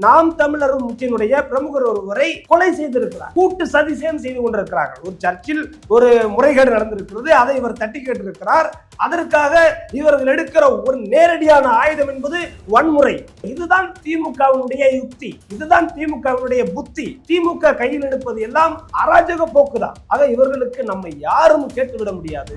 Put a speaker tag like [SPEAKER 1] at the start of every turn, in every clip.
[SPEAKER 1] நாம் தமிழர் முச்சினுடைய பிரமுகர் ஒருவரை கொலை செய்திருக்கிறார். கூட்டு சதிசேன் செய்து கொண்டிருக்கிறார்கள். ஒரு சர்ச்சில் ஒரு முறைகேடு நடந்திருக்கிறது. அதை இவர் தட்டி கேட்டிருக்கிறார். அதற்காக இவர்கள் எடுக்கிற ஒரு நேரடியான ஆயுதம் என்பது வன்முறை. இதுதான் திமுகவினுடைய யுக்தி. இதுதான் திமுகவினுடைய புத்தி. திமுக கையில் எடுப்பது எல்லாம் அராஜக போக்குதான். ஆக இவர்களுக்கு நம்ம யாரும் கேட்டுவிட முடியாது.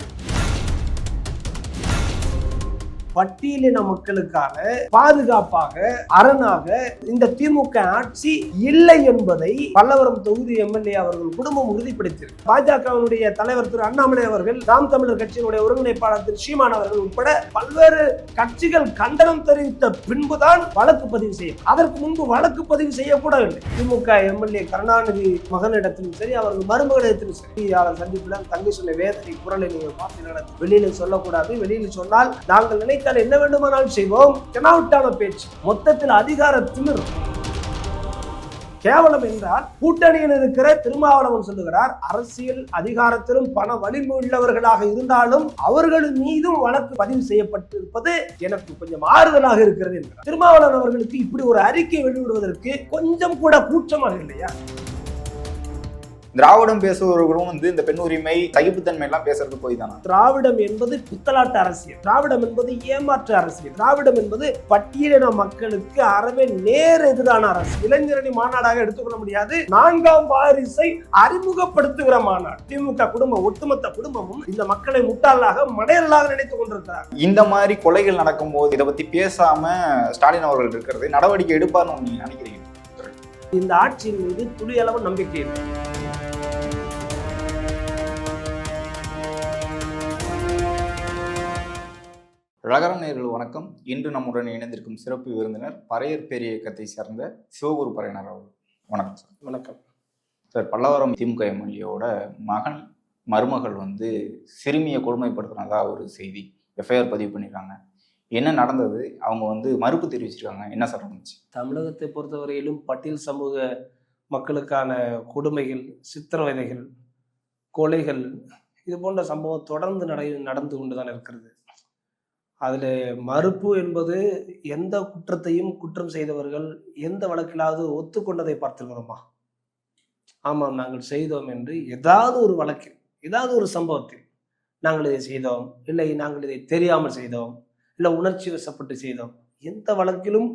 [SPEAKER 1] பட்டியலின மக்களுக்கான பாதுகாப்பாக அரணாக இந்த திமுக ஆட்சி இல்லை என்பதை பல்லவரம் தொகுதி எம்எல்ஏ அவர்கள் குடும்பம் உறுதிப்படுத்தியிருக்கு. பாஜகவினுடைய தலைவர் திரு அண்ணாமலை அவர்கள் நாம் தமிழர் கட்சியினுடைய ஒருங்கிணைப்பாளர் திரு சீமான் அவர்கள் உட்பட பல்வேறு கட்சிகள் கண்டனம் தெரிவித்த பின்புதான் வழக்கு பதிவு செய்யும் அதற்கு முன்பு வழக்கு பதிவு செய்யக்கூடவில்லை. திமுக எம்எல்ஏ கருணாநிதி மகனிடத்திலும் சரி அவர்கள் மருமகனிடத்திலும் செய்தியாளர் சந்திப்பில் தங்கை சொன்ன வேதனை குரலை நீங்கள் பார்த்தீங்கன்னா வெளியில சொல்லக்கூடாது. வெளியில் சொன்னால் நாங்கள் நினைத்தால் என்ன வேண்டுமானாலும் செய்வோம். தெனாவட்டான பேச்சு. மொத்தத்தில் அதிகார திமிர் கேவலம் என்றால் கூட்டணியில் இருக்கிற திருமாவளவன் சொல்லுகிறார் அரசியல் அதிகாரத்திலும் பண வலிமை உள்ளவர்களாக இருந்தாலும் அவர்களின் மீதும் வழக்கு பதிவு செய்யப்பட்டிருப்பது எனக்கு கொஞ்சம் ஆறுதலாக இருக்கிறது என்கிறார். திருமாவளவன் அவர்களுக்கு இப்படி ஒரு அறிக்கை வெளியிடுவதற்கு கொஞ்சம் கூட கூச்சமாக இல்லையா?
[SPEAKER 2] திராவிடம் பேசுபவர்களும் வந்து இந்த பெண் உரிமை சகிப்புத்தன்மை எல்லாம் பேசுறது போய் தானா
[SPEAKER 1] திராவிடம் என்பது பித்தலாட்டு அரசியல். திராவிடம் என்பது ஏமாற்று அரசியல். திராவிடம் என்பது பட்டியலின மக்களுக்கு அறவே நேர் எதிரான அரசு இளைஞரணி மாநாடாக எடுத்துக்கொள்ள முடியாது. நான்காம் வாரிசை அறிமுகப்படுத்துகிற மாநாடு. திமுக குடும்பம் ஒட்டுமொத்த குடும்பமும் இந்த மக்களை முட்டாளாக மடையலாக நினைத்துக் கொண்டிருக்கிறார்
[SPEAKER 2] இந்த மாதிரி கொலைகள் நடக்கும்போது இதை பத்தி பேசாம ஸ்டாலின் அவர்கள் இருக்கிறது. நடவடிக்கை எடுப்பார்னு நீங்க நினைக்கிறீங்க?
[SPEAKER 1] இந்த ஆட்சியின் மீது துளி அளவு நம்பிக்கை இல்லை
[SPEAKER 2] ரகரம் நேர்கள் வணக்கம். இன்று நம்முடன் இணைந்திருக்கும் சிறப்பு விருந்தினர் பறையர் பேரிய இயக்கத்தை சேர்ந்த சிவகுரு பறையனர் அவர்கள். வணக்கம் சார்.
[SPEAKER 1] வணக்கம்.
[SPEAKER 2] சார் பல்லவரம் திமுக எம்எல்ஏவோட மகன் மருமகள் வந்து சிறுமியை கொடுமைப்படுத்தினதா ஒரு செய்தி எஃப்ஐஆர் பதிவு பண்ணியிருக்காங்க என்ன நடந்தது? அவங்க வந்து மறுப்பு தெரிவிச்சிருக்காங்க. என்ன சார் நடந்துச்சு?
[SPEAKER 1] தமிழகத்தை பொறுத்தவரையிலும் பட்டியல் சமூக மக்களுக்கான கொடுமைகள் சித்திரவதைகள் கொலைகள் இது போன்ற சம்பவம் தொடர்ந்து நடை நடந்து கொண்டுதான் இருக்கிறது. அதில் மறுப்பு என்பது எந்த குற்றத்தையும் குற்றம் செய்தவர்கள் எந்த வழக்கிலாவது ஒத்துக்கொண்டதை பார்த்துக்கிறோமா ஆமாம் நாங்கள் செய்தோம் என்று ஏதாவது ஒரு வழக்கில் ஏதாவது ஒரு சம்பவத்தில் நாங்கள் இதை செய்தோம். இல்லை நாங்கள் இதை தெரியாமல் செய்தோம். இல்லை உணர்ச்சி வசப்பட்டு செய்தோம். எந்த வழக்கிலும்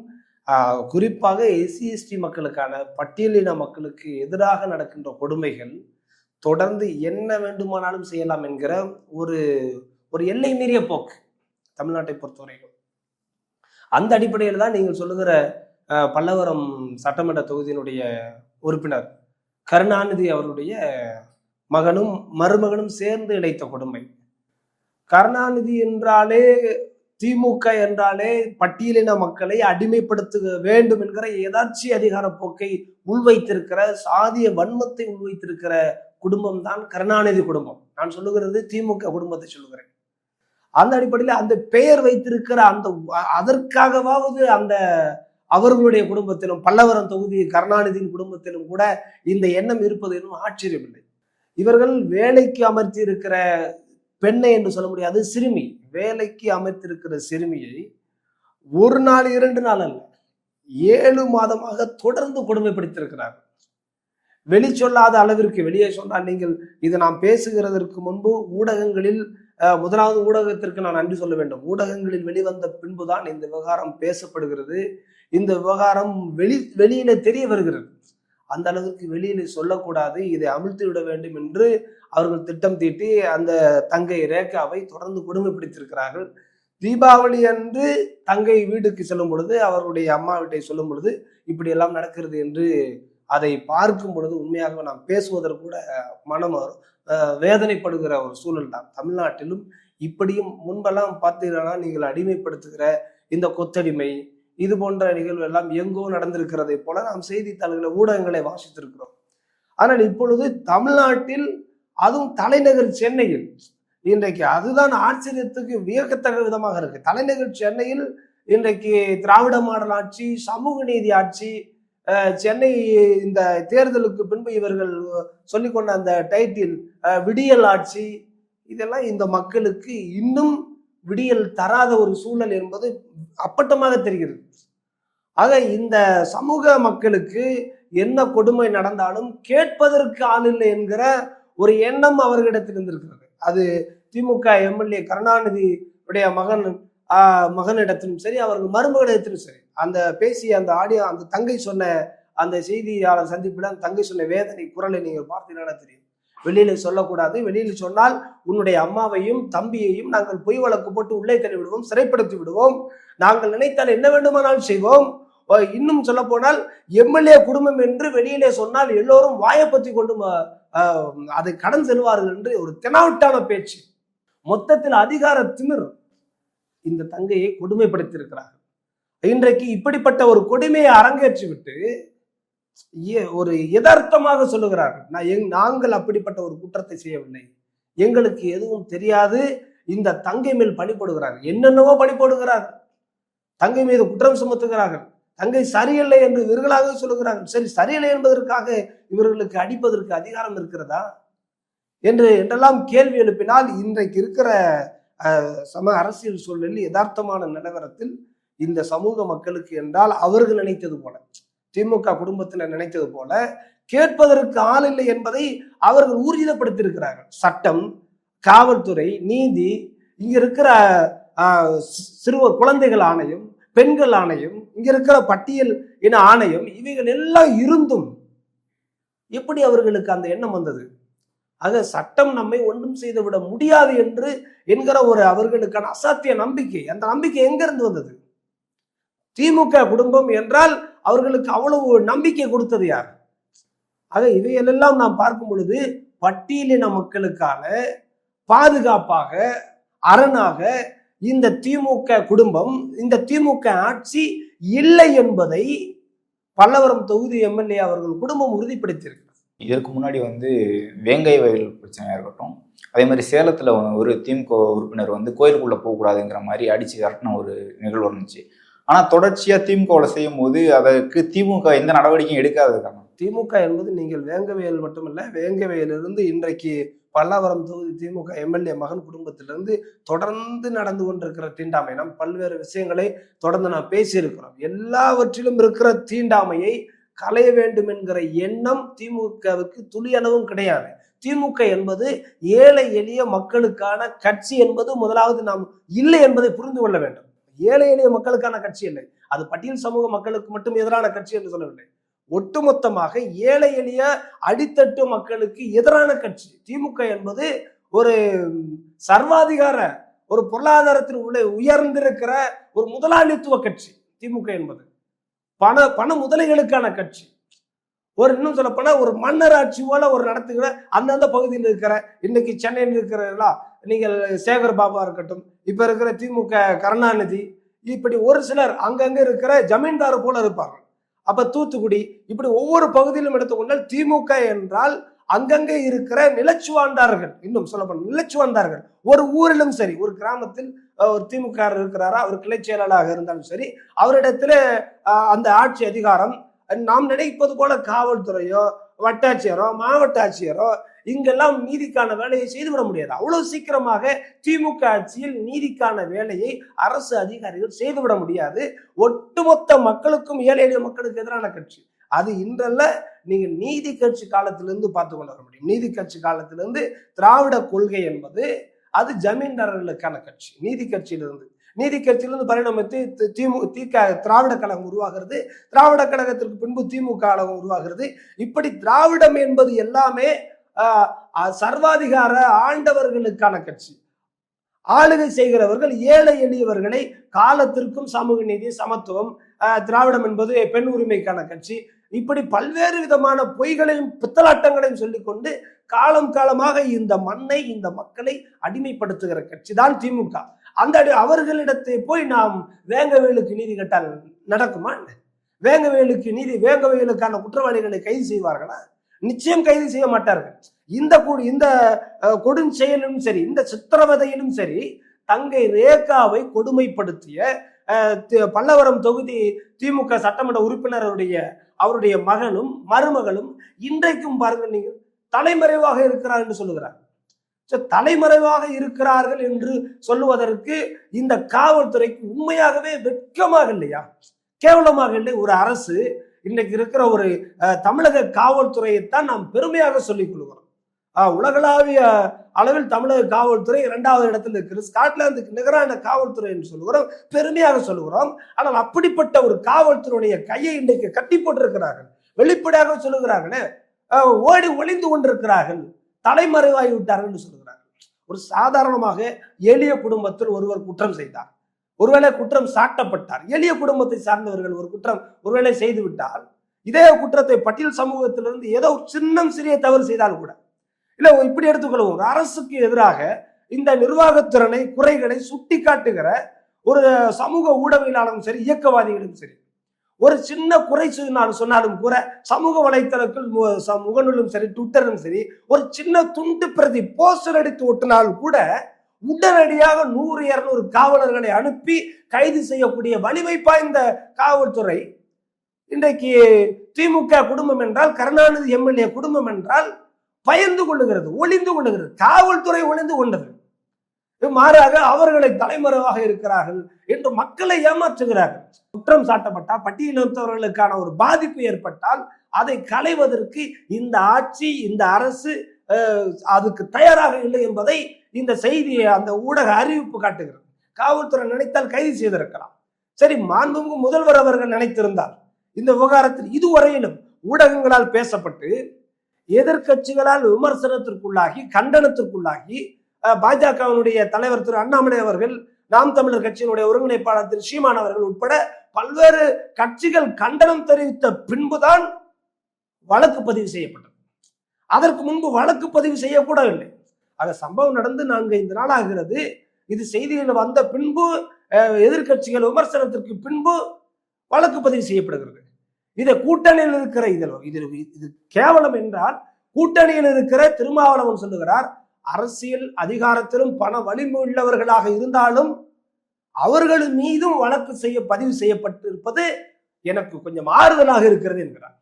[SPEAKER 1] குறிப்பாக எஸ்சி எஸ்டி மக்களுக்கான பட்டியலின மக்களுக்கு எதிராக நடக்கின்ற கொடுமைகள் தொடர்ந்து என்ன வேண்டுமானாலும் செய்யலாம் என்கிற ஒரு ஒரு எல்லை மீறிய போக்கு. தமிழ்நாட்டை பொறுத்தவரைக்கும் அந்த அடிப்படையில் தான் நீங்கள் சொல்லுகிற பல்லவரம் சட்டமன்ற தொகுதியினுடைய உறுப்பினர் கருணாநிதி அவருடைய மகனும் மருமகனும் சேர்ந்து இணைத்த கொடுமை. கருணாநிதி என்றாலே திமுக என்றாலே பட்டியலின மக்களை அடிமைப்படுத்த வேண்டும் என்கிற எதாச்சி அதிகார போக்கை உள்வைத்திருக்கிற சாதிய வன்மத்தை உள்வைத்திருக்கிற குடும்பம் தான் கருணாநிதி குடும்பம். நான் சொல்லுகிறது திமுக குடும்பத்தை சொல்லுகிறேன். அந்த அடிப்படையில் அந்த பெயர் வைத்திருக்கிற அந்த அதற்காகவாவது அந்த அவர்களுடைய குடும்பத்திலும் பல்லவரம் தொகுதி கருணாநிதியின் குடும்பத்திலும் கூட இந்த எண்ணம் இருப்பது இன்னும் ஆச்சரியமில்லை. இவர்கள் வேலைக்கு அமர்த்தி இருக்கிற பெண்ணை என்று சொல்ல முடியாது சிறுமி. வேலைக்கு அமர்த்திருக்கிற சிறுமியை ஒரு நாள் இரண்டு நாள் அல்ல ஏழு மாதமாக தொடர்ந்து கொடுமைப்படுத்தியிருக்கிறார்கள். வெளி சொல்லாத அளவிற்கு வெளியே சொன்னால் நீங்கள் இது நாம் பேசுகிறதற்கு முன்பு ஊடகங்களில் முதலாவது ஊடகத்திற்கு நான் நன்றி சொல்ல வேண்டும். ஊடகங்களில் வெளிவந்த பின்புதான் இந்த விவகாரம் பேசப்படுகிறது. இந்த விவகாரம் வெளி வெளியில தெரிய வருகிறது. அந்த அளவுக்கு வெளியில சொல்லக்கூடாது. இதை அமிழ்த்து விட வேண்டும் என்று அவர்கள் திட்டம் தீட்டி அந்த தங்கை ரேகாவை தொடர்ந்து கொடுமைப்படுத்தியிருக்கிறார்கள். தீபாவளி அன்று தங்கை வீட்டுக்கு செல்லும் பொழுது அவருடைய அம்மா வீட்டை சொல்லும் பொழுது இப்படி எல்லாம் நடக்கிறது என்று அதை பார்க்கும் பொழுது உண்மையாக நாம் பேசுவதற்கு கூட மனம் வரும் வேதனைப்படுகிற ஒரு சூழல் தான். தமிழ்நாட்டிலும் இப்படியும் முன்பெல்லாம் பார்த்தீங்கன்னா நீங்கள் அடிமைப்படுத்துகிற இந்த கொத்தடிமை இது போன்ற நிகழ்வு எல்லாம் எங்கோ நடந்திருக்கிறதை போல நாம் செய்தித்தாள்களை ஊடகங்களை வாசித்திருக்கிறோம். ஆனால் இப்பொழுது தமிழ்நாட்டில் அதுவும் தலைநகர் சென்னையில் இன்றைக்கு அதுதான் ஆச்சரியத்துக்கு வியக்கத்தக்க விதமாக இருக்கு. தலைநகர் சென்னையில் இன்றைக்கு திராவிட மாடல் ஆட்சி சமூக நீதி ஆட்சி சென்னை இந்த தேர்தலுக்கு பின்பு இவர்கள் சொல்லிக்கொண்ட அந்த டைட்டில் விடியல் ஆட்சி இதெல்லாம் இந்த மக்களுக்கு இன்னும் விடியல் தராத ஒரு சூழல் என்பது அப்பட்டமாக தெரிகிறது. ஆக இந்த சமூக மக்களுக்கு என்ன கொடுமை நடந்தாலும் கேட்பதற்கு ஆள் இல்லை என்கிற ஒரு எண்ணம் அவர்களிடத்தில் இருந்திருக்கிறது. அது திமுக எம்எல்ஏ கருணாநிதி உடைய மகன் மகனிடத்திலும் சரி அவர்கள் மருமகளிடத்திலும் சரி. அந்த பேசிய அந்த ஆடியோ அந்த தங்கை சொன்ன அந்த செய்தியாளர் சந்திப்பில் அந்த தங்கை சொன்ன வேதனை குரலை நீங்கள் பார்த்தீங்கன்னா தெரியும்? வெளியில சொல்லக்கூடாது. வெளியில சொன்னால் உன்னுடைய அம்மாவையும் தம்பியையும் நாங்கள் பொய் வழக்கு போட்டு உள்ளே தள்ளி விடுவோம் சிறைப்படுத்தி விடுவோம். நாங்கள் நினைத்தால் என்ன வேண்டுமானாலும் செய்வோம். இன்னும் சொல்ல போனால் எம்எல்ஏ குடும்பம் என்று வெளியிலே சொன்னால் எல்லோரும் வாயப்பத்தி கொண்டு அதை கடன் செல்வார்கள் என்று ஒரு தெனாவட்டான பேச்சு. மொத்தத்தில் அதிகார திமிர் இந்த தங்கையை கொடுமைப்படுத்தியிருக்கிறார்கள். இன்றைக்கு இப்படிப்பட்ட ஒரு கொடுமையை அரங்கேற்றி விட்டு ஒரு யதார்த்தமாக சொல்லுகிறார்கள். நான் எங் நாங்கள் அப்படிப்பட்ட ஒரு குற்றத்தை செய்யவில்லை. எங்களுக்கு எதுவும் தெரியாது. இந்த தங்கை மேல் பணி போடுகிறார்கள். என்னென்னவோ பணி போடுகிறார்கள். தங்கை மீது குற்றம் சுமத்துகிறார்கள். தங்கை சரியில்லை என்று இவர்களாக சொல்லுகிறார்கள். சரி சரியில்லை என்பதற்காக இவர்களுக்கு அடிப்பதற்கு அதிகாரம் இருக்கிறதா? என்று என்றெல்லாம் கேள்வி எழுப்பினால் இன்றைக்கு இருக்கிற சம அரசியல் சூழலில் யதார்த்தமான நிலவரத்தில் இந்த சமூக மக்களுக்கு என்றால் அவர்கள் நினைத்தது போல. திமுக குடும்பத்தில் நினைத்தது போல கேட்பதற்கு ஆள் இல்லை என்பதை அவர்கள் ஊர்ஜிதப்படுத்தியிருக்கிறார்கள் சட்டம் காவல்துறை நீதி இங்க இருக்கிற ஆஹ், சிறுவர் குழந்தைகள் ஆணையம் பெண்கள் ஆணையம் இங்க இருக்கிற பட்டியல் இன ஆணையம் இவைகள் எல்லாம் இருந்தும் எப்படி அவர்களுக்கு அந்த எண்ணம் வந்தது? ஆக சட்டம் நம்மை ஒன்றும் செய்துவிட முடியாது என்று என்கிற ஒரு அவர்களுக்கான அசாத்திய நம்பிக்கை. அந்த நம்பிக்கை எங்கிருந்து வந்தது? திமுக குடும்பம் என்றால் அவர்களுக்கு அவ்வளவு நம்பிக்கை கொடுத்தது யார்? ஆக இவையெல்லாம் நாம் பார்க்கும் பொழுது பட்டியலின மக்களுக்கான பாதுகாப்பாக அரணாக இந்த திமுக குடும்பம் இந்த திமுக ஆட்சி இல்லை என்பதை பல்லவரம் தொகுதி எம்எல்ஏ அவர்கள் குடும்பம் உறுதிப்படுத்தியிருக்கு.
[SPEAKER 2] இதற்கு முன்னாடி வந்து வேங்கை வயல் பிரச்சனையாக இருக்கட்டும் அதே மாதிரி சேலத்தில் ஒரு திமுக உறுப்பினர் வந்து கோயிலுக்குள்ளே போகக்கூடாதுங்கிற மாதிரி அடித்து கரட்டின ஒரு நிகழ்வு இருந்துச்சு. ஆனால் தொடர்ச்சியாக திமுகவில் செய்யும் போது அதற்கு திமுக எந்த நடவடிக்கையும் எடுக்காதது காரணம்.
[SPEAKER 1] திமுக என்பது நீங்கள் வேங்கவேல் மட்டுமல்ல வேங்கவேலிருந்து இன்றைக்கு பல்லாவரம் தொகுதி திமுக எம்எல்ஏ மகன் குடும்பத்திலிருந்து தொடர்ந்து நடந்து கொண்டிருக்கிற தீண்டாமை நாம் பல்வேறு விஷயங்களை தொடர்ந்து நாம் பேசியிருக்கிறோம். எல்லாவற்றிலும் இருக்கிற தீண்டாமையை களைய வேண்டும் என்கிற எண்ணம் திமுகவுக்கு துளியளவும் கிடையாது. திமுக என்பது ஏழை எளிய மக்களுக்கான கட்சி என்பது முதலாவது நாம் இல்லை என்பதை புரிந்து கொள்ள வேண்டும். ஏழை எளிய மக்களுக்கான கட்சி இல்லை. அது பட்டியல் சமூக மக்களுக்கு மட்டும் எதிரான கட்சி என்று சொல்லவில்லை. ஒட்டுமொத்தமாக ஏழை எளிய அடித்தட்டு மக்களுக்கு எதிரான கட்சி. திமுக என்பது ஒரு சர்வாதிகார ஒரு பொருளாதாரத்தில் உள்ள உயர்ந்திருக்கிற ஒரு முதலாளித்துவ கட்சி. திமுக என்பது. பண பண முதலைகளுக்கான கட்சி. ஒரு இன்னும் சொல்ல போனா ஒரு மன்னராட்சி போல ஒரு நடத்துகிற அந்தந்த பகுதியில் இருக்கிற இன்னைக்கு சென்னையில் இருக்கிறா நீங்கள் சேகர் பாபா இருக்கட்டும் இப்ப இருக்கிற திமுக கருணாநிதி இப்படி ஒரு சிலர் அங்கங்க இருக்கிற ஜமீன்தார் போல இருப்பாங்க அப்ப தூத்துக்குடி இப்படி ஒவ்வொரு பகுதியிலும் எடுத்துக்கொண்டால் திமுக என்றால் அங்கங்கே இருக்கிற நிலச்சுவாண்டார்கள் இன்னும் சொல்லப்போனால் நிலச்சுவாண்டார்கள். ஒரு ஊரிலும் சரி ஒரு கிராமத்தில் ஒரு திமுக இருக்கிறாரா அவர் கிளை செயலாளராக இருந்தாலும் சரி அவரிடத்துல அந்த ஆட்சி அதிகாரம் நாம் நினைப்பது போல காவல்துறையோ வட்டாட்சியரோ மாவட்ட ஆட்சியரோ இங்கெல்லாம் நீதிக்கான வேலையை செய்துவிட முடியாது. அவ்வளவு சீக்கிரமாக திமுக ஆட்சியில் நீதிக்கான வேலையை அரசு அதிகாரிகள் செய்துவிட முடியாது. ஒட்டுமொத்த மக்களுக்கும் ஏழை எளிய மக்களுக்கு எதிரான கட்சி. அது இன்றல்ல நீங்க நீதி கட்சி காலத்திலிருந்து பார்த்து கொண்டு வர முடியும் நீதி கட்சி காலத்திலிருந்து திராவிட கொள்கை என்பது அது ஜமீன்தாரர்களுக்கான கட்சி நீதி கட்சியிலிருந்து. நீதி கட்சியிலிருந்து பரிணமித்து திமுக திமு திக திராவிட கழகம் உருவாகிறது. திராவிட கழகத்திற்கு பின்பு திமுக கழகம் உருவாகிறது. இப்படி திராவிடம் என்பது எல்லாமே சர்வாதிகார ஆண்டவர்களுக்கான கட்சி. ஆளுகை செய்கிறவர்கள் ஏழை எளியவர்களை காலத்திற்கும் சமூக நீதி சமத்துவம் திராவிடம் என்பது பெண் உரிமைக்கான கட்சி. இப்படி பல்வேறு விதமான பொய்களையும் பித்தலாட்டங்களையும் சொல்லிக்கொண்டு காலம் காலமாக இந்த மண்ணை இந்த மக்களை அடிமைப்படுத்துகிற கட்சி தான் திமுக. அந்த அடி- அவர்களிடத்தை போய் நாம் வேங்கவேலுக்கு நீதி கேட்டால் நடக்குமா என்ன? வேங்கவேலுக்கு நீதி வேங்கவேலுக்கான குற்றவாளிகளை கைது செய்வார்களா? நிச்சயம் கைது செய்ய மாட்டார்கள். இந்த இந்த அஹ், கொடுஞ்செயலும் சரி இந்த சித்திரவதையிலும் சரி தங்கை ரேகாவை கொடுமைப்படுத்திய தி- பல்லவரம் தொகுதி திமுக சட்டமன்ற உறுப்பினருடைய அவருடைய மகனும் மருமகளும் இன்றைக்கும் பாருங்கள் நீங்கள் தலைமறைவாக இருக்கிறார் என்று சொல்லுகிறார். தலைமறைவாக இருக்கிறார்கள் என்று சொல்லுவதற்கு இந்த காவல்துறைக்கு உண்மையாகவே வெட்கமாக இல்லையா? கேவலமாக இல்லை. ஒரு அரசு இன்னைக்கு இருக்கிற ஒரு தமிழக காவல்துறையைத்தான் நாம் பெருமையாக சொல்லிக் கொள்கிறோம். உலகளாவிய அளவில் தமிழக காவல்துறை இரண்டாவது இடத்தில் இருக்கிறது. ஸ்காட்லாந்துக்கு நிகரான காவல்துறை என்று சொல்லுகிறோம். பெருமையாக சொல்லுகிறோம். ஆனால் அப்படிப்பட்ட ஒரு காவல்துறையுடைய கையை இன்றைக்கு கட்டி போட்டிருக்கிறார்கள். வெளிப்படையாக சொல்லுகிறார்களே ஓடி ஒளிந்து கொண்டிருக்கிறார்கள். தலைமறைவாகி விட்டார்கள் என்று சொல்லுகிறார்கள் ஒரு சாதாரணமாக எளிய குடும்பத்தில் ஒருவர் குற்றம் செய்தார். ஒருவேளை குற்றம் சாட்டப்பட்டார். எளிய குடும்பத்தை சார்ந்தவர்கள் ஒரு குற்றம் ஒருவேளை செய்து விட்டால் இதே குற்றத்தை பட்டியல் சமூகத்திலிருந்து ஏதோ ஒரு சின்னம் சிறிய தவறு செய்தால் கூட. இல்லை இப்படி எடுத்துக்கொள்வோம். ஒரு அரசுக்கு எதிராக இந்த நிர்வாகத்திறனை குறைகளை சுட்டி காட்டுகிற ஒரு சமூக ஊடகங்களாலும் சரி இயக்கவாதிகளும் சரி ஒரு சின்ன குறை சொன்னாலும் சொன்னாலும் கூட சமூக வலைத்தளத்தில் ச- முகநூலும் சரி ட்விட்டரும் சரி ஒரு சின்ன துண்டு பிரதி போஸ்டர் அடித்து ஒட்டினாலும் கூட உடனடியாக நூறு இருநூறு காவலர்களை அனுப்பி கைது செய்யக்கூடிய வலிமை பாய்ந்த காவல்துறை இன்றைக்கு திமுக குடும்பம் என்றால் கருணாநிதி எம்எல்ஏ குடும்பம் என்றால் பயந்து கொள்ளுகிறது ஒளிந்து கொள்ளுகிறது காவல்துறை ஒளிந்து கொண்டது. மாறாக அவர்களை தலைமறைவாக இருக்கிறார்கள் என்று மக்களை ஏமாற்றுகிறார்கள். குற்றம் சாட்டப்பட்டால் பட்டியலினத்தவர்களுக்கான ஒரு பாதிப்பு ஏற்பட்டால் அதை களைவதற்கு இந்த ஆட்சி இந்த அரசு அதுக்கு தயாராக இல்லை என்பதை இந்த செய்தியை அந்த ஊடக அறிவிப்பு காட்டுகிறது. காவல்துறை நினைத்தால் கைது செய்திருக்கலாம். சரி மாண்புமிகு முதல்வர் அவர்கள் நினைத்திருந்தார். இந்த விவகாரத்தில் இதுவரையிலும் ஊடகங்களால் பேசப்பட்டு எதிர்க்கட்சிகளால் விமர்சனத்திற்குள்ளாகி கண்டனத்திற்குள்ளாகி பாஜகவினுடைய தலைவர் திரு அண்ணாமலை அவர்கள் நாம் தமிழர் கட்சியினுடைய ஒருங்கிணைப்பாளர் திரு சீமான் அவர்கள் உட்பட பல்வேறு கட்சிகள் கண்டனம் தெரிவித்த பின்புதான் வழக்கு பதிவு செய்யப்பட்டது. அதற்கு முன்பு வழக்கு பதிவு செய்யக்கூடவில்லை. ஆக சம்பவம் நடந்து நான்கு ஐந்து நாள் ஆகிறது. இது செய்திகள் வந்த பின்பு எதிர்கட்சிகள் எதிர்க்கட்சிகள் விமர்சனத்திற்கு பின்பு வழக்கு பதிவு செய்யப்படுகிறது. இதை கூட்டணியில் இருக்கிற இதில் இதில் இது கேவலம் என்றால் கூட்டணியில் இருக்கிற திருமாவளவன் சொல்லுகிறார் அரசியல் அதிகாரத்திலும் பண வலிமை உள்ளவர்களாக இருந்தாலும் அவர்கள் மீதும் வழக்கு செய்ய பதிவு செய்யப்பட்டிருப்பது எனக்கு கொஞ்சம் ஆறுதலாக இருக்கிறது என்கிறார்.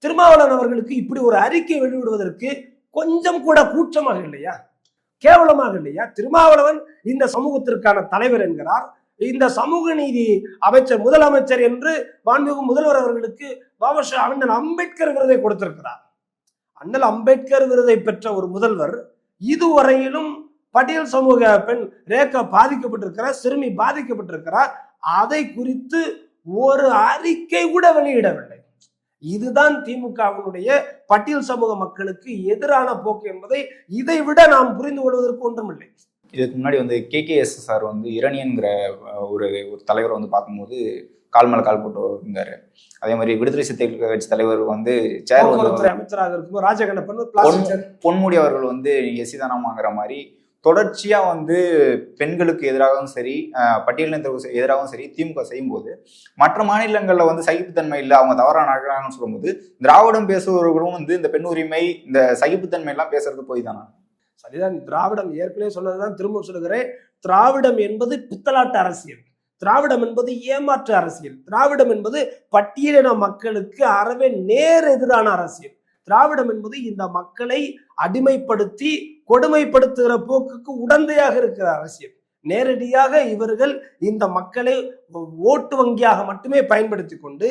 [SPEAKER 1] திருமாவளவன் அவர்களுக்கு இப்படி ஒரு அறிக்கை வெளியிடுவதற்கு கொஞ்சம் கூட கூச்சமாக இல்லையா? கேவலமாக இல்லையா? திருமாவளவன் இந்த சமூகத்திற்கான தலைவர் என்கிறார். இந்த சமூக நீதி அமைச்சர் முதலமைச்சர் என்று மாண்புமிகு முதல்வர் அவர்களுக்கு பாபா அண்ணன் அம்பேத்கர் விருதை கொடுத்திருக்கிறார். அண்ணல் அம்பேத்கர் விருதை பெற்ற ஒரு முதல்வர் இதுவரையிலும் பட்டியல் சமூக பெண் ரேக்கா பாதிக்கப்பட்டிருக்கிறார் சிறுமி பாதிக்கப்பட்டிருக்கிறார் அதை குறித்து ஒரு அறிக்கை கூட வெளியிடவில்லை. இதுதான் திமுகவினுடைய பட்டியல் சமூக மக்களுக்கு எதிரான போக்கு என்பதை இதை விட நாம் புரிந்து கொள்வதற்கு ஒன்றுமில்லை.
[SPEAKER 2] இதுக்கு முன்னாடி வந்து கேகேஎஸ் சார் வந்து இரணியன்கிற ஒரு ஒரு தலைவரை வந்து பார்க்கும்போது கால் மேல கால் போட்டு இருந்தாரு. அதே மாதிரி விடுதலை சிறுத்தைகள் கட்சி தலைவர் வந்து சேர்
[SPEAKER 1] அமைச்சராக இருக்கும் ராஜகண்ணப்பன்
[SPEAKER 2] பொன்முடி அவர்கள் வந்து எஸ்சி தானமாங்கிற மாதிரி தொடர்ச்சியா வந்து பெண்களுக்கு எதிராகவும் சரி பட்டியலினத்திற்கு எதிராகவும் சரி திமுக செய்யும்போது மற்ற மாநிலங்கள்ல வந்து சகிப்புத்தன்மை இல்லை அவங்க தவறா நடக்கிறாங்கன்னு சொல்லும்போது திராவிடம் பேசுபவர்களும் வந்து இந்த பெண் உரிமை இந்த சகிப்புத்தன்மை எல்லாம் பேசுறது போய் தானே?
[SPEAKER 1] சரிதான் திராவிடம் ஏற்கனவே சொன்னதுதான் திரும்ப சொல்லுகிறேன். திராவிடம் என்பது பித்தலாட்டு அரசியல். திராவிடம் என்பது ஏமாற்று அரசியல். திராவிடம் என்பது பட்டியலின மக்களுக்கு அறவே நேர் எதிரான அரசியல். திராவிடம் என்பது இந்த மக்களை அடிமைப்படுத்தி கொடுமைப்படுத்துகிற போக்குக்கு உடந்தையாக இருக்கிற அரசியல். நேரடியாக இவர்கள் இந்த மக்களை ஓட்டு வங்கியாக மட்டுமே பயன்படுத்தி கொண்டு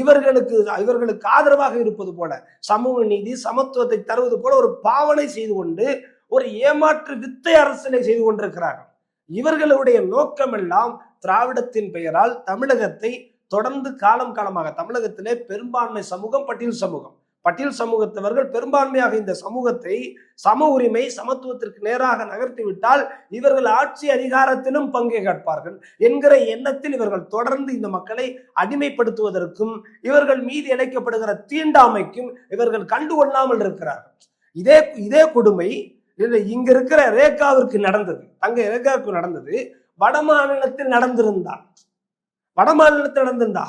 [SPEAKER 1] இவர்களுக்கு இவர்களுக்கு ஆதரவாக இருப்பது போல சமூக நீதி சமத்துவத்தை தருவது போல ஒரு பாவனை செய்து கொண்டு ஒரு ஏமாற்று வித்தை அரசியலை செய்து கொண்டிருக்கிறார்கள். இவர்களுடைய நோக்கமெல்லாம் திராவிடத்தின் பெயரால் தமிழகத்தை தொடர்ந்து காலம் காலமாக தமிழகத்திலே பெரும்பான்மை சமூகம் பட்டியல் சமூகம். பட்டியல் சமூகத்தவர்கள் பெரும்பான்மையாக இந்த சமூகத்தை சம உரிமை சமத்துவத்திற்கு நேராக நகர்த்திவிட்டால் இவர்கள் ஆட்சி அதிகாரத்திலும் பங்கே கேட்பார்கள் என்கிற எண்ணத்தில் இவர்கள் தொடர்ந்து இந்த மக்களை அடிமைப்படுத்துவதற்கும் இவர்கள் மீது இழைக்கப்படுகிற தீண்டாமைக்கும் இவர்கள் கண்டுகொள்ளாமல் இருக்கிறார்கள். இதே இதே கொடுமை இங்க இருக்கிற ரேகாவிற்கு நடந்தது. அங்க ரேகாவுக்கு நடந்தது. வட மாநிலத்தில் நடந்திருந்தால் வட மாநிலத்தில் நடந்திருந்தால்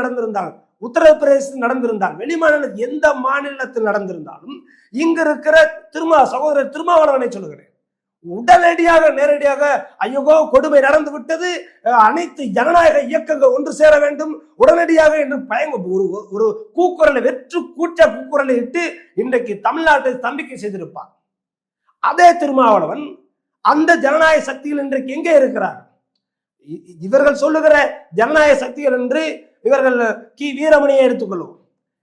[SPEAKER 1] நடந்திருந்தால் உத்தரப்பிரதேசத்தில் நடந்திருந்தால் வெளிமாநில எந்த மாநிலத்தில் நடந்திருந்தாலும் இங்க இருக்கிற திருமா சகோதரர் திருமாவளவனை சொல்லுகிறேன். உடனடியாக நேரடியாக ஐயோ கொடுமை நடந்து விட்டது. அனைத்து ஜனநாயக இயக்கங்கள் ஒன்று சேர வேண்டும். உடனடியாக என்று பயங்க ஒரு ஒரு கூக்குரலை வெற்று கூட்ட கூக்குரலை இட்டு இன்றைக்கு தமிழ்நாட்டை தம்பிக்கை செய்திருப்பார். அதே திருமாவளவன் அந்த ஜனநாயக சக்திகள் இன்றைக்கு எங்கே இருக்கிறார்? இ- இவர்கள் சொல்லுகிற ஜனநாயக சக்திகள் என்று இவர்கள் கி. வீரமணியை எடுத்துக்கொள்வோம்.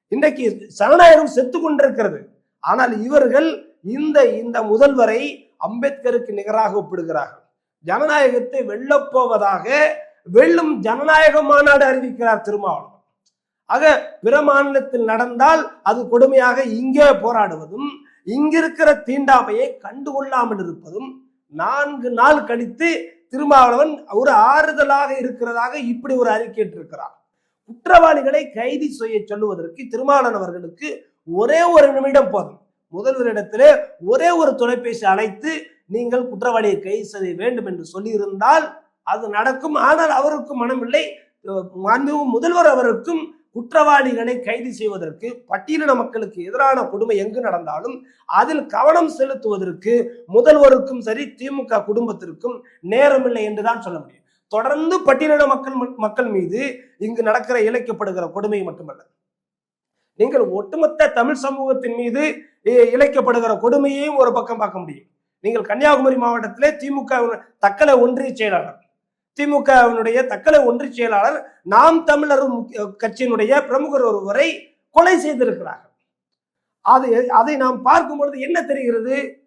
[SPEAKER 1] இன்றைக்கு சனநாயகம் செத்து கொண்டிருக்கிறது. ஆனால் இவர்கள் இந்த இந்த முதல்வரை அம்பேத்கருக்கு நிகராக ஒப்பிடுகிறார்கள். ஜனநாயகத்தை வெல்லப்போவதாக வெல்லும் ஜனநாயக மாநாடு அறிவிக்கிறார் திருமாவளவன். ஆக பிற மாநிலத்தில் நடந்தால் அது கொடுமையாக இங்கே போராடுவதும் இங்கிருக்கிற தீண்டாமையை கண்டுகொள்ளாமல் இருப்பதும் நான்கு நாள் கழித்து திருமாவளவன் ஒரு ஆறுதலாக இருக்கிறதாக இப்படி ஒரு அறிக்கையிட்டிருக்கிறார் குற்றவாளிகளை கைது செய்ய சொல்லுவதற்கு திருமாவளவன் அவர்களுக்கு ஒரே ஒரு நிமிடம் போதும். முதல்வரிடத்திலே ஒரே ஒரு தொலைபேசி அழைத்து நீங்கள் குற்றவாளியை கைது செய்ய வேண்டும் என்று சொல்லியிருந்தால் அது நடக்கும். ஆனால் அவருக்கும் மனமில்லை. முதல்வர் அவருக்கும் குற்றவாளிகளை கைது செய்வதற்கு பட்டியலின மக்களுக்கு எதிரான கொடுமை எங்கு நடந்தாலும் அதில் கவனம் செலுத்துவதற்கு முதல்வருக்கும் சரி திமுக குடும்பத்திற்கும் நேரமில்லை என்றுதான் சொல்ல முடியும். தொடர்ந்து பட்டியலின மக்கள் மக்கள் மீது இங்கு நடக்கிற இழைக்கப்படுகிற கொடுமை மட்டுமல்ல. நீங்கள் ஒட்டுமொத்த தமிழ் சமூகத்தின் மீது இழைக்கப்படுகிற கொடுமையையும் ஒரு பக்கம் பார்க்க முடியும். நீங்கள் கன்னியாகுமரி மாவட்டத்திலே திமுக தக்கலை ஒன்றிய செயலாளர். திமுகவினுடைய தக்கலை ஒன்றிய செயலாளர் நாம் தமிழர் கட்சியினுடைய பிரமுகர் ஒருவரை கொலை செய்திருக்கிறார்கள். அது அதை நாம் பார்க்கும் பொழுது என்ன தெரிகிறது?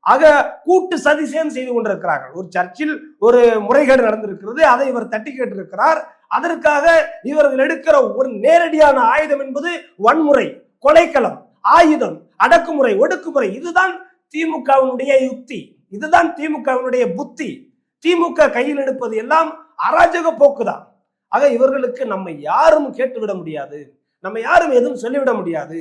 [SPEAKER 1] ஆக கூட்டு சதிசயம் செய்து கொண்டிருக்கிறார்கள். ஒரு சர்ச்சில் ஒரு முறைகேடு நடந்திருக்கிறது அதை இவர் தட்டி கேட்டிருக்கிறார். அதற்காக இவர்கள் எடுக்கிற ஒரு நேரடியான ஆயுதம் என்பது வன்முறை கொலைக்களம் ஆயுதம் அடக்குமுறை ஒடுக்குமுறை. இதுதான் திமுகவினுடைய யுக்தி. இதுதான் திமுகவினுடைய புத்தி. திமுக கையில் எடுப்பது எல்லாம் அராஜக போக்குதான். ஆக இவர்களுக்கு நம்ம யாரும் கேட்டுவிட முடியாது. நம்ம யாரும் எதுவும் சொல்லிவிட முடியாது.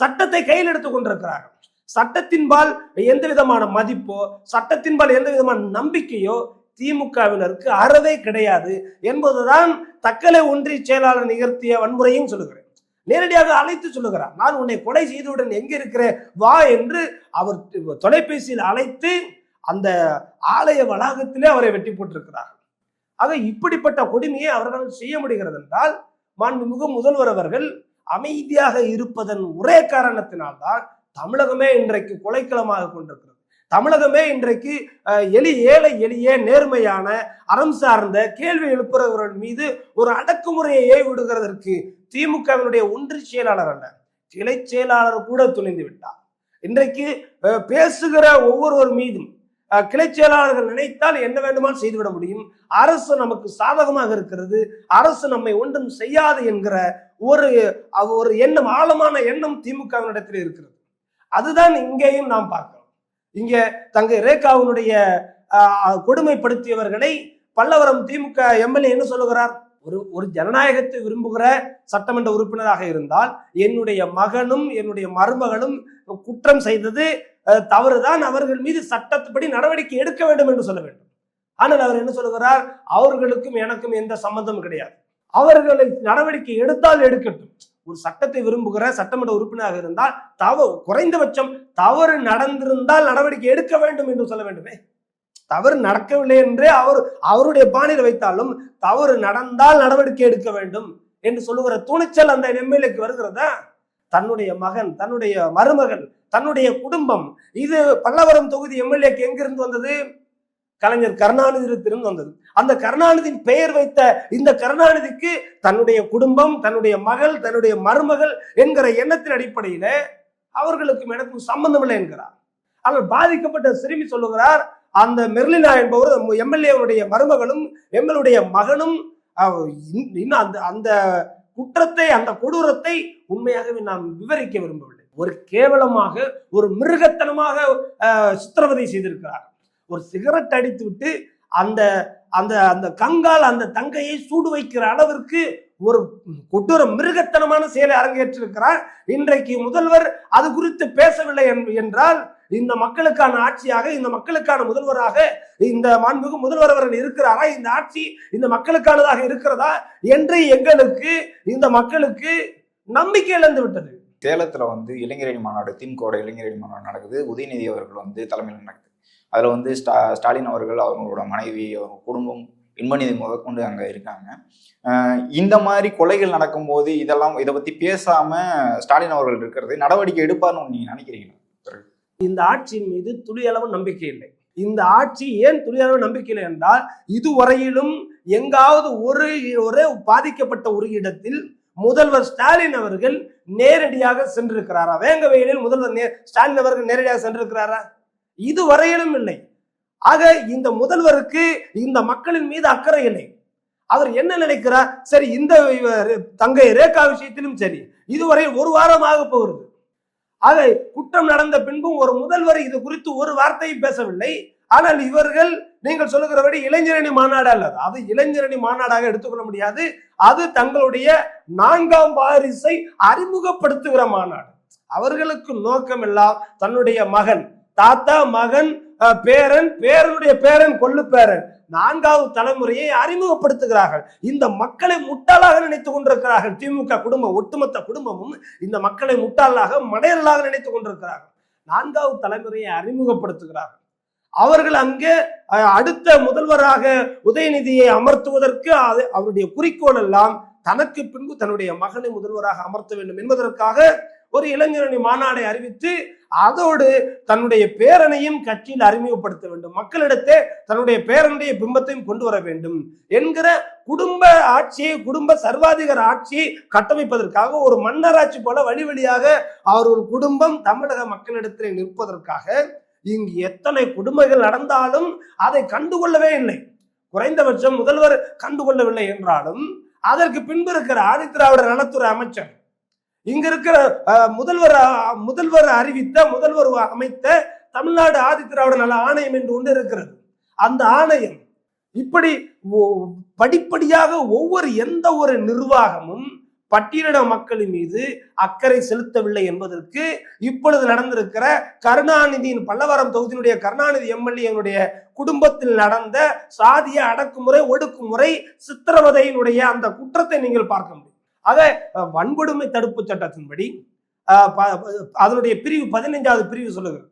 [SPEAKER 1] சட்டத்தை கையில் எடுத்துக் கொண்டிருக்கிறார்கள். சட்டத்தின்பால் எந்த விதமான மதிப்போ சட்டத்தின்பால் எந்த விதமான நம்பிக்கையோ திமுகவினருக்கு அறவே கிடையாது என்பதுதான் தக்கலை ஒன்றிய செயலாளர் நிகழ்த்திய வன்முறையும் சொல்லுகிறேன். நேரடியாக அழைத்து சொல்லுகிறார். நான் உன்னை கொலை செய்தவுடன் எங்கே இருக்கிறேன்? வா என்று அவர் தொலைபேசியில் அழைத்து அந்த ஆலய வளாகத்திலே அவரை வெட்டி போட்டிருக்கிறார்கள் ஆக இப்படிப்பட்ட கொடுமையை அவர்கள் செய்ய முடிகிறது என்றால் மாண்புமிகு முதல்வர் அவர்கள் அமைதியாக இருப்பதன் ஒரே காரணத்தினால்தான் தமிழகமே இன்றைக்கு கொலைக்களமாக கொண்டிருக்கிறது. தமிழகமே இன்றைக்கு எளி ஏழை எளிய நேர்மையான அறம் சார்ந்த கேள்வி எழுப்புறவர்கள் மீது ஒரு அடக்குமுறையை ஏவிடுகிறதற்கு திமுகவினுடைய ஒன்று செயலாளர் அல்ல கிளை செயலாளர் கூட துணிந்து விட்டார். இன்றைக்கு பேசுகிற ஒவ்வொருவர் மீதும் கிளை செயலாளர்கள் நினைத்தால் என்ன வேண்டுமானால் செய்துவிட முடியும். அரசு நமக்கு சாதகமாக இருக்கிறது. அரசு நம்மை ஒன்றும் செய்யாது என்கிற ஒரு ஒரு எண்ணம் ஆழமான எண்ணம் திமுகவினிடத்தில் இருக்கிறது. அதுதான் இங்கேயும் நாம் பார்க்கிறோம். இங்கே தங்கை ரேகாவினுடைய கொடுமைப்படுத்தியவர்களை பல்லவரம் திமுக எம்எல்ஏ என்ன சொல்லுகிறார்? ஒரு ஒரு ஜனநாயகத்தை விரும்புகிற சட்டமன்ற உறுப்பினராக இருந்தால் என்னுடைய மகனும் என்னுடைய மருமகளும் குற்றம் செய்தது தவறுதான் அவர்கள் மீது சட்டத்துப்படி நடவடிக்கை எடுக்க வேண்டும் என்று சொல்ல வேண்டும். ஆனால் அவர் என்ன சொல்கிறார் அவர்களுக்கும் எனக்கும் எந்த சம்பந்தமும் கிடையாது. அவர்களை நடவடிக்கை எடுத்தால் எடுக்கட்டும். ஒரு சட்டத்தை விரும்புகிற சட்டமன்ற உறுப்பினராக இருந்தால் தவறு குறைந்தபட்சம் தவறு நடந்திருந்தால் நடவடிக்கை எடுக்க வேண்டும் என்று சொல்ல வேண்டுமே. தவறு நடக்கவில்லை என்றே அவர் அவருடைய பாணியில் வைத்தாலும் தவறு நடந்தால் நடவடிக்கை எடுக்க வேண்டும் என்று சொல்லுகிற துணிச்சல் அந்த எம்எல்ஏக்கு வருகிறதா? தன்னுடைய மகன் தன்னுடைய மருமகன் தன்னுடைய குடும்பம். இது பல்லவரம் தொகுதி எம்எல்ஏக்கு எங்கிருந்து வந்தது? கலைஞர் கருணாநிதியிடத்திலிருந்து வந்தது. அந்த கருணாநிதியின் பெயர் வைத்த இந்த கருணாநிதிக்கு தன்னுடைய குடும்பம் தன்னுடைய மகள் தன்னுடைய மருமகள் என்கிற எண்ணத்தின் அடிப்படையில அவர்களுக்கும் எனக்கும் சம்பந்தம் இல்லை என்கிறார். ஆனால் பாதிக்கப்பட்ட சிறுமி சொல்லுகிறார் அந்த மெர்லினா என்பவர் எம்எல்ஏவுடைய மருமகளும் எம்எல்ஏடைய மகனும் இன்- இன்னும் அந்த அந்த குற்றத்தை அந்த கொடூரத்தை உண்மையாகவே நாம் விவரிக்க விரும்பவில்லை. ஒரு கேவலமாக ஒரு மிருகத்தனமாக சித்திரவதை செய்திருக்கிறார். ஒரு சிகரெட் அடித்து விட்டு அந்த அந்த அந்த கங்கால் அந்த தங்கையை சூடு வைக்கிற அளவிற்கு ஒரு கொடூர மிருகத்தனமான செயலை அரங்கேற்றிருக்கிறார். இன்றைக்கு முதல்வர் அது குறித்து பேசவில்லை என்றால் இந்த மக்களுக்கான ஆட்சியாக இந்த மக்களுக்கான முதல்வராக இந்த மாண்புமிகு முதல்வர் அவர்கள் இருக்கிறாரா? இந்த ஆட்சி இந்த மக்களுக்கானதாக இருக்கிறதா? என்று எங்களுக்கு இந்த மக்களுக்கு நம்பிக்கை இழந்து விட்டது.
[SPEAKER 2] சேலத்தில் வந்து இளைஞரணி மாநாடு திமுக இளைஞரணி மாநாடு நடக்குது. உதயநிதி அவர்கள் வந்து தலைமையில் நடக்குது. அதில் வந்து ஸ்டா ஸ்டாலின் அவர்கள் அவங்களோட மனைவி அவங்க குடும்பம் இன்பநிதி முதற்கொண்டு அங்கே இருக்காங்க. இந்த மாதிரி கொலைகள் நடக்கும்போது இதெல்லாம் இதை பற்றி பேசாமல் ஸ்டாலின் அவர்கள் இருக்கிறது நடவடிக்கை எடுப்பார்னு நீங்கள் நினைக்கிறீங்களா?
[SPEAKER 1] இந்த ஆட்சியின் மீது துளியளவு நம்பிக்கை இல்லை. இந்த ஆட்சி ஏன் துளியளவு நம்பிக்கை இல்லை என்றால் இதுவரையிலும் எங்காவது ஒரு ஒரு பாதிக்கப்பட்ட ஒரு இடத்தில் முதல்வர் ஸ்டாலின் அவர்கள் நேரடியாக சென்றிருக்கிறாரா? வேங்கவயலில் முதல்வர் நே- ஸ்டாலின் அவர்கள் நேரடியாக சென்றிருக்கிறாரா? இதுவரையிலும் இல்லை. ஆக இந்த முதல்வருக்கு இந்த மக்களின் மீது அக்கறை இல்லை. அவர் என்ன நினைக்கிறார்? சரி இந்த இவர் தங்கை ரேகா விஷயத்திலும் சரி இதுவரை ஒரு வாரமாக போகிறது. ஆக குற்றம் நடந்த பின்பும் ஒரு முதல்வர் இது குறித்து ஒரு வார்த்தையும் பேசவில்லை. ஆனால் இவர்கள் நீங்கள் சொல்லுகிறபடி இளைஞரணி மாநாடு அல்லது அது. இளைஞரணி மாநாடாக எடுத்துக்கொள்ள முடியாது. அது தங்களுடைய நான்காம் வாரிசை அறிமுகப்படுத்துகிற மாநாடு. அவர்களுக்கு நோக்கம் எல்லாம் தன்னுடைய மகன் தாத்தா மகன் பேரன் பேரனுடைய பேரன் கொள்ளு பேரன் நான்காவது தலைமுறையை அறிமுகப்படுத்துகிறார்கள். இந்த மக்களை முட்டாளாக நினைத்துக் கொண்டிருக்கிறார்கள். திமுக குடும்பம் ஒட்டுமொத்த குடும்பமும் இந்த மக்களை முட்டாளாக மடையர்களாக நினைத்துக் கொண்டிருக்கிறார்கள். நான்காவது தலைமுறையை அறிமுகப்படுத்துகிறார்கள். அவர்கள் அங்கே அடுத்த முதல்வராக உதயநிதியை அமர்த்துவதற்கு அது- அவருடைய குறிக்கோள் எல்லாம் தனக்கு பின்பு தன்னுடைய மகனை முதல்வராக அமர்த்த வேண்டும் என்பதற்காக ஒரு இளைஞரணி மாநாடை அறிவித்து அதோடு தன்னுடைய பேரனையும் கட்சியில் அறிமுகப்படுத்த வேண்டும். மக்களிடத்தே தன்னுடைய பேரனுடைய பிம்பத்தையும் கொண்டு வர வேண்டும் என்கிற குடும்ப ஆட்சியை குடும்ப சர்வாதிகார ஆட்சியை கட்டமைப்பதற்காக ஒரு மன்னராட்சி போல வழி வழியாக அவர் ஒரு குடும்பம் தமிழக மக்களிடத்திலே நிற்பதற்காக இங்கு எத்தனை கொடுமைகள் நடந்தாலும் அதை கண்டுகொள்ளவே இல்லை. குறைந்தபட்சம் முதல்வர் கண்டுகொள்ளவில்லை என்றாலும் அதற்கு பின்பு இருக்கிற ஆதித்திராவிட நலத்துறை அமைச்சர் இங்க இருக்கிற முதல்வர் முதல்வர் அறிவித்த முதல்வர் அமைத்த தமிழ்நாடு ஆதித்திராவிட நல ஆணையம் என்று ஒன்று இருக்கிறது. அந்த ஆணையம் இப்படி ஒ- படிப்படியாக ஒவ்வொரு எந்த ஒரு நிர்வாகமும் பட்டியலின மக்களின் மீது அக்கறை செலுத்தவில்லை என்பதற்கு இப்பொழுது நடந்திருக்கிற கருணாநிதியின் பல்லவரம் தொகுதியினுடைய கருணாநிதி எம்எல்ஏனுடைய குடும்பத்தில் நடந்த சாதிய அடக்குமுறை ஒடுக்குமுறை சித்திரவதையினுடைய அந்த குற்றத்தை நீங்கள் பார்க்க முடியும். ஆக வன்கொடுமை தடுப்பு சட்டத்தின்படி அதனுடைய பிரிவு பதினைஞ்சாவது பிரிவு சொல்லுகிறது.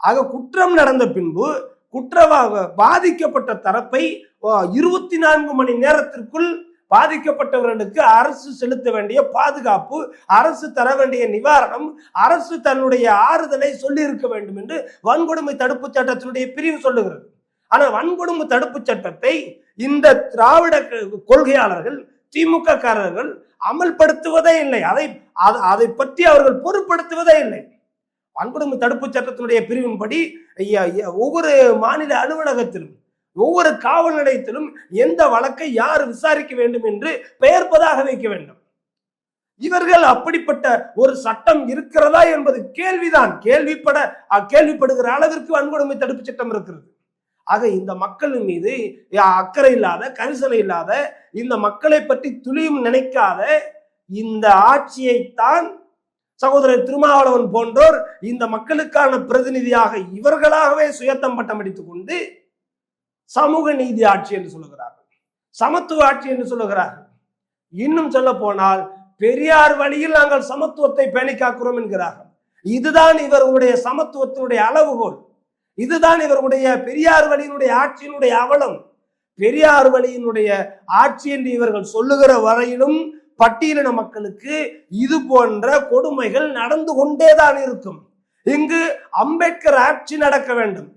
[SPEAKER 1] ஆக குற்றம் நடந்த பின்பு குற்றவா பாதிக்கப்பட்ட தரப்பை இருபத்தி நான்கு மணி நேரத்திற்குள் பாதிக்கப்பட்டவர்களுக்கு அரசு செலுத்த வேண்டிய பாதுகாப்பு அரசு தர வேண்டிய நிவாரணம் அரசு தன்னுடைய ஆறுதலை சொல்லி இருக்க வேண்டும் என்று வன்கொடுமை தடுப்பு சட்டத்தினுடைய பிரிவு சொல்லுகிறது. ஆனால் வன்கொடுமை தடுப்பு சட்டத்தை இந்த திராவிட கொள்கையாளர்கள் திமுக காரர்கள் அமல்படுத்துவதே இல்லை. அதை அதை பற்றி அவர்கள் பொருட்படுத்துவதே இல்லை. வன்கொடுமை தடுப்பு சட்டத்தினுடைய பிரிவின்படி ஒவ்வொரு மாநில அலுவலகத்திலும் ஒவ்வொரு காவல் நிலையத்திலும் எந்த வழக்கை யார் விசாரிக்க வேண்டும் என்று பெயர்ப்பதாக வைக்க வேண்டும். இவர்கள் அப்படிப்பட்ட ஒரு சட்டம் இருக்கிறதா என்பது கேள்விதான். கேள்விப்பட அ- கேள்விப்படுகிற அளவிற்கு வன்கொடுமை தடுப்பு சட்டம் இருக்கிறது. ஆக இந்த மக்களின் மீது யா- அக்கறை இல்லாத கரிசனை இல்லாத இந்த மக்களை பற்றி துளியும் நினைக்காத இந்த ஆட்சியைத்தான் சகோதரர் திருமாவளவன் போன்றோர் இந்த மக்களுக்கான பிரதிநிதியாக இவர்களாகவே சுயத்தம் பட்டம் அடித்துக் கொண்டு சமூக நீதி ஆட்சி என்று சொல்லுகிறார்கள். சமத்துவ ஆட்சி என்று சொல்லுகிறார்கள். இன்னும் சொல்ல போனால் பெரியார் வழியில் நாங்கள் சமத்துவத்தை பேணி காக்கிறோம் என்கிறார்கள். இதுதான் இவர்களுடைய சமத்துவத்தினுடைய அளவுகோல். இதுதான் இவர்களுடைய பெரியார் வழியினுடைய ஆட்சியினுடைய அவலம். பெரியார் வழியினுடைய ஆட்சி என்று இவர்கள் சொல்லுகிற வரையிலும் பட்டியலின மக்களுக்கு இது போன்ற கொடுமைகள் நடந்து கொண்டேதான் இருக்கும். இங்கு அம்பேத்கர் ஆட்சி நடக்க வேண்டும்.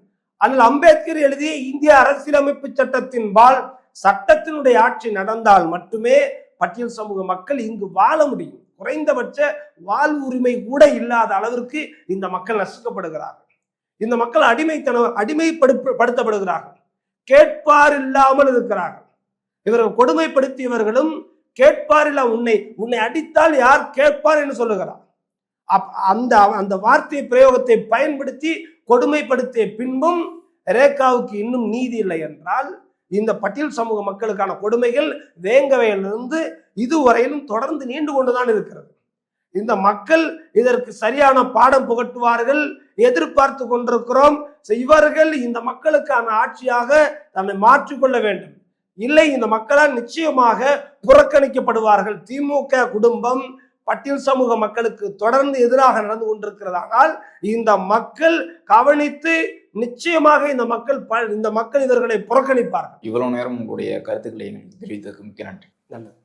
[SPEAKER 1] அதில் அம்பேத்கர் எழுதிய இந்திய அரசியலமைப்பு சட்டத்தின்பால் சட்டத்தினுடைய ஆட்சி நடந்தால் மட்டுமே பட்டியல் சமூக மக்கள் இங்கு வாழ முடியும். குறைந்தபட்ச வாழ் உரிமை கூட இல்லாத அளவிற்கு இந்த மக்கள் நசுக்கப்படுகிறார்கள். இந்த மக்கள் அடிமைத்தன அடிமைப்படுத்தப்படுகிறார்கள். கேட்பார் இல்லாமல் இருக்கிறார்கள். இவர்கள் கொடுமைப்படுத்தியவர்களும் கேட்பார் இல்ல உன்னை உன்னை அடித்தால் யார் கேட்பார் என்று சொல்லுகிறார். அப்- அந்த அந்த வார்த்தை பிரயோகத்தை பயன்படுத்தி கொடுமைப்படுத்திய பின்பும் ரேகாவுக்கு இன்னும் நீதி இல்லை என்றால் இந்த பட்டியல் சமூக மக்களுக்கான கொடுமைகள் வேங்கவையிலிருந்து இதுவரையிலும் தொடர்ந்து நீண்டு கொண்டுதான் இருக்கிறது. இந்த மக்கள் இதற்கு சரியான பாடம் புகட்டுவார்கள் எதிர்பார்த்து கொண்டிருக்கிறோம். இவர்கள் இந்த மக்களுக்கான ஆட்சியாக தன்னை மாற்றிக்கொள்ள வேண்டும். இல்லை இந்த மக்களால் நிச்சயமாக புறக்கணிக்கப்படுவார்கள். திமுக குடும்பம் பட்டியல் சமூக மக்களுக்கு தொடர்ந்து எதிராக நடந்து கொண்டிருக்கிறதானால் இந்த மக்கள் கவனித்து நிச்சயமாக இந்த மக்கள் இந்த மக்கள் இவர்களை புறக்கணிப்பார்கள்.
[SPEAKER 2] இவ்வளவு நேரம் உங்களுடைய கருத்துக்களை தெரிவித்ததுக்கு மிக்க நன்றி.
[SPEAKER 1] நல்லது